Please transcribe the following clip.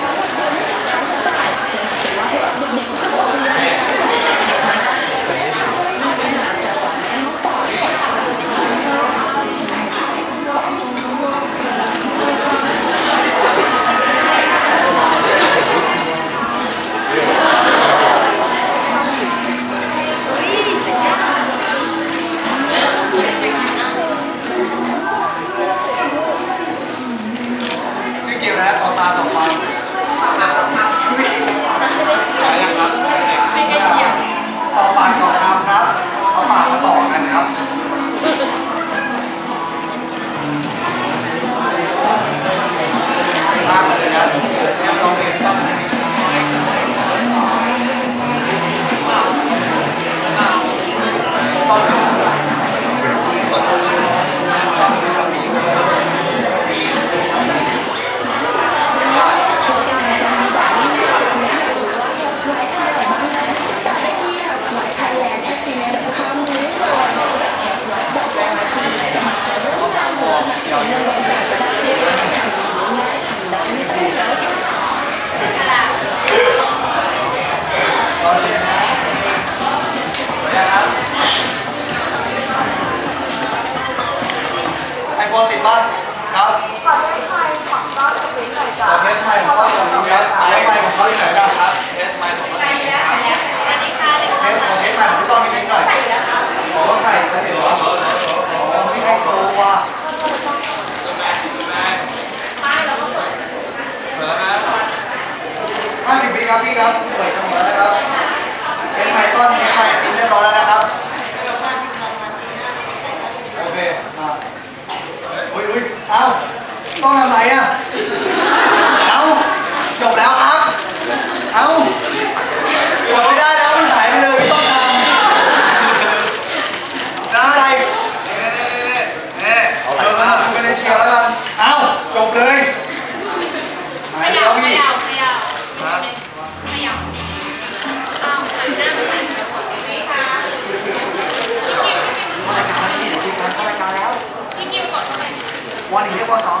Thank you. 马的道。 ต้นครับขอได้ไทยของต้อนกับลิ้นหน่อยจ้ะขอเทสไมค์ของต้นของครับเทสไมค์ของเขาอยู่ไหนบ้างครับเทสไมค์ของใส่แล้วใส่แล้วสวัสดีค่ะเด็กเทสของเทสไมค์ของพี่ต้นนิดหน่อยใส่แล้วค่ะขอต้องใส่แล้วเห็นเหรออ๋อพี่ไฮโซว่ะป้ายแล้วก็เปิดห้าสิบวิครับพี่ครับเปิดทั้งหมดแล้วนะครับเทสไมค์ต้นเทสไมค์ปินเรียบร้อยแล้วนะครับโอเคมาอุ้ยอุ้ยเอ้า ต้องทำไรอะ เอ้าจบแล้วครับ เอ้ากดไม่ได้แล้วมันหายไปเลยไม่ต้องทำน้ำอะไรเน่เน่เน่เน่เอาเดี๋ยวมาคุยกันในเชียร์แล้วกัน เอ้าจบเลยหายไปแล้วพี่ขยาวขยาวขยาวเอาหันหน้ามาใส่ขอสิค่ะพี่กิมพี่กิมรายการแล้วพี่เดี๋ยวทีมงานเข้ารายการแล้วพี่กิมกดเท่าไหร่วันนี้เรียกว่าสอง